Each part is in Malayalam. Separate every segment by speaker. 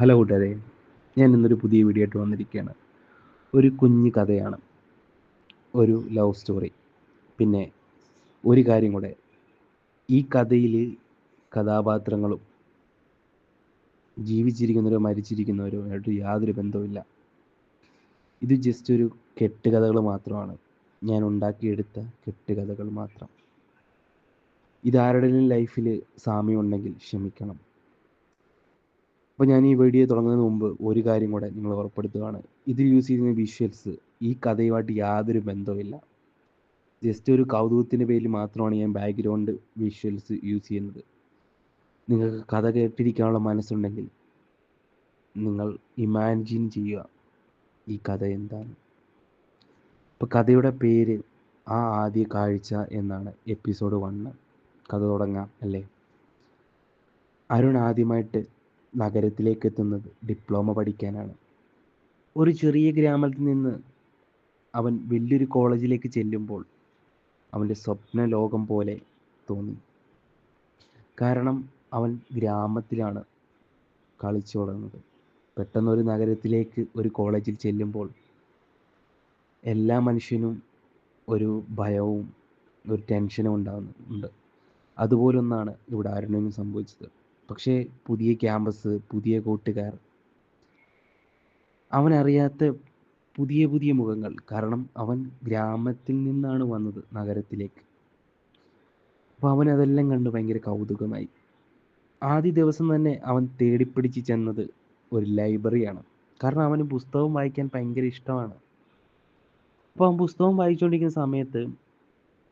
Speaker 1: ഹലോ കൂട്ടുകാരെ ഞാൻ ഇന്നൊരു പുതിയ വീഡിയോ ആയിട്ട് വന്നിരിക്കുകയാണ്. ഒരു കുഞ്ഞു കഥയാണ്. ഒരു ലവ് സ്റ്റോറി പിന്നെ ഒരു കാര്യം കൂടെ. ഈ കഥയിൽ കഥാപാത്രങ്ങളും ജീവിച്ചിരിക്കുന്നവരോ മരിച്ചിരിക്കുന്നവരോ ആയിട്ട് യാതൊരു ബന്ധവുമില്ല. ഇത് ജസ്റ്റ് ഒരു കെട്ടുകഥകൾ മാത്രമാണ്. ഞാൻ ഉണ്ടാക്കിയെടുത്ത കെട്ടുകഥകൾ മാത്രം. ഇതാരുടെയും ലൈഫിൽ സാമ്യമുണ്ടെങ്കിൽ ക്ഷമിക്കണം. അപ്പോൾ ഞാൻ ഈ വീഡിയോ തുടങ്ങുന്നതിന് മുമ്പ് ഒരു കാര്യം കൂടെ നിങ്ങൾ ഉറപ്പെടുത്തുകയാണ്. ഇതിൽ യൂസ് ചെയ്യുന്ന വിഷ്വൽസ് ഈ കഥയുമായിട്ട് യാതൊരു ബന്ധവുമില്ല. ജസ്റ്റ് ഒരു കൗതുകത്തിന്റെ പേരിൽ മാത്രമാണ് ഞാൻ ബാക്ക്ഗ്രൗണ്ട് വിഷ്വൽസ് യൂസ് ചെയ്യുന്നത്. നിങ്ങൾക്ക് കഥ കേട്ടിരിക്കാനുള്ള മനസ്സുണ്ടെങ്കിൽ നിങ്ങൾ ഇമാജിൻ ചെയ്യുക ഈ കഥ എന്താണ്. ഇപ്പോൾ കഥയുടെ പേര് ആ ആദ്യ കാഴ്ച എന്നാണ് എപ്പിസോഡ് വണ്ണ് കഥ തുടങ്ങാം അല്ലേ? അരുൺ ആദ്യമായിട്ട് നഗരത്തിലേക്ക് എത്തുന്നത് ഡിപ്ലോമ പഠിക്കാനാണ്. ഒരു ചെറിയ ഗ്രാമത്തിൽ നിന്ന് അവൻ വലിയൊരു കോളേജിലേക്ക് ചെല്ലുമ്പോൾ അവന്റെ സ്വപ്ന ലോകം പോലെ തോന്നി. കാരണം അവൻ ഗ്രാമത്തിലാണ് കളിച്ചു തുടങ്ങുന്നത്. പെട്ടെന്ന് ഒരു നഗരത്തിലേക്ക് ഒരു കോളേജിൽ ചെല്ലുമ്പോൾ എല്ലാ മനുഷ്യനും ഒരു ഭയവും ഒരു ടെൻഷനും ഉണ്ടാകുന്നുണ്ട് അതുപോലൊന്നാണ് ഇവിടെ അരുണിന് സംഭവിച്ചത്. പക്ഷേ പുതിയ ക്യാമ്പസ് പുതിയ കൂട്ടുകാർ അവനറിയാത്ത പുതിയ പുതിയ മുഖങ്ങൾ. കാരണം അവൻ ഗ്രാമത്തിൽ നിന്നാണ് വന്നത് നഗരത്തിലേക്ക്. അപ്പോൾ അവൻ അതെല്ലാം കണ്ട് ഭയങ്കര കൗതുകമായി. ആദ്യ ദിവസം തന്നെ അവൻ തേടിപ്പിടിച്ച് ചെന്നത് ഒരു ലൈബ്രറിയാണ്. കാരണം അവന് പുസ്തകം വായിക്കാൻ ഭയങ്കര ഇഷ്ടമാണ്. അപ്പോൾ അവൻ പുസ്തകം വായിച്ചുകൊണ്ടിരിക്കുന്ന സമയത്ത്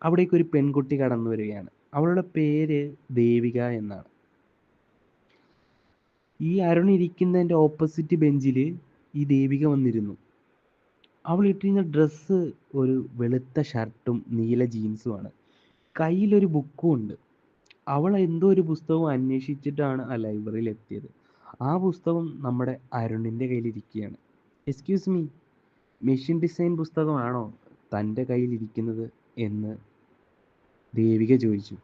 Speaker 1: അവിടേക്ക് ഒരു പെൺകുട്ടി കടന്നു വരികയാണ്. അവളുടെ പേര് ദേവിക എന്നാണ്. ഈ അരുൺ ഇരിക്കുന്നതിന്റെ ഓപ്പോസിറ്റ് ബെഞ്ചിൽ ഈ ദേവിക വന്നിരുന്നു. അവൾ ഇട്ടിരുന്ന ഡ്രസ്സ് ഒരു വെളുത്ത ഷർട്ടും നീല ജീൻസുമാണ് കയ്യിലൊരു ബുക്കും ഉണ്ട്. അവൾ എന്തോ ഒരു പുസ്തകവും അന്വേഷിച്ചിട്ടാണ് ആ ലൈബ്രറിയിൽ എത്തിയത്. ആ പുസ്തകം നമ്മുടെ അരുണിന്റെ കയ്യിലിരിക്കുകയാണ് എക്സ്ക്യൂസ് മീ മെഷീൻ ഡിസൈൻ പുസ്തകമാണോ തന്റെ കയ്യിലിരിക്കുന്നത് എന്ന് ദേവിക ചോദിച്ചു.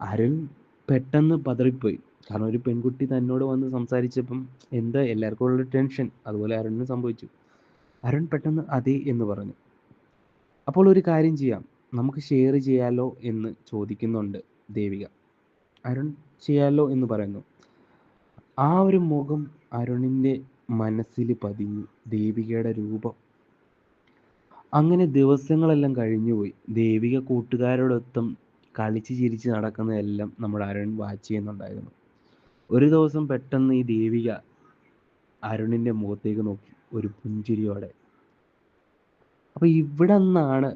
Speaker 1: അരുൺ പെട്ടെന്ന് പതറിപ്പോയി. കാരണം ഒരു പെൺകുട്ടി തന്നോട് വന്ന് സംസാരിച്ചപ്പം എന്താ എല്ലാവർക്കും ഉള്ള ടെൻഷൻ? അതുപോലെ അരുണിന് സംഭവിച്ചു. അരുൺ പെട്ടെന്ന് അതെ എന്ന് പറഞ്ഞു. അപ്പോൾ ഒരു കാര്യം ചെയ്യാം. നമുക്ക് ഷെയർ ചെയ്യാലോ എന്ന് ചോദിക്കുന്നുണ്ട് ദേവിക. അരുൺ ചെയ്യാലോ എന്ന് പറയുന്നു. ആ ഒരു മുഖം അരുണിന്റെ മനസ്സിൽ പതിഞ്ഞു. ദേവികയുടെ രൂപം. അങ്ങനെ ദിവസങ്ങളെല്ലാം കഴിഞ്ഞുപോയി ദേവിക കൂട്ടുകാരോടൊത്തും കളിച്ച് ചിരിച്ച് നടക്കുന്നതെല്ലാം നമ്മുടെ അരുൺ വാച്ച് ചെയ്യുന്നുണ്ടായിരുന്നു. ഒരു ദിവസം പെട്ടെന്ന് ഈ ദേവിക അരുണിന്റെ മുഖത്തേക്ക് നോക്കി ഒരു പുഞ്ചിരിയോടെ. അപ്പോൾ ഇവിടെ നിന്നാണ്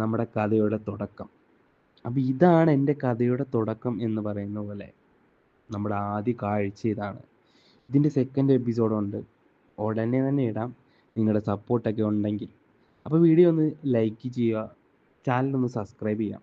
Speaker 1: നമ്മുടെ കഥയുടെ തുടക്കം. അപ്പോൾ ഇതാണ് എന്റെ കഥയുടെ തുടക്കം എന്ന് പറയുന്ന പോലെ നമ്മുടെ ആദ്യ കാഴ്ച ഇതാണ്. ഇതിന്റെ സെക്കൻഡ് എപ്പിസോഡുണ്ട് ഉടനെ തന്നെ ഇടാം. നിങ്ങളുടെ സപ്പോർട്ടൊക്കെ ഉണ്ടെങ്കിൽ. അപ്പോൾ വീഡിയോ ഒന്ന് ലൈക്ക് ചെയ്യുക. ചാനൽ ഒന്ന് സബ്സ്ക്രൈബ് ചെയ്യാം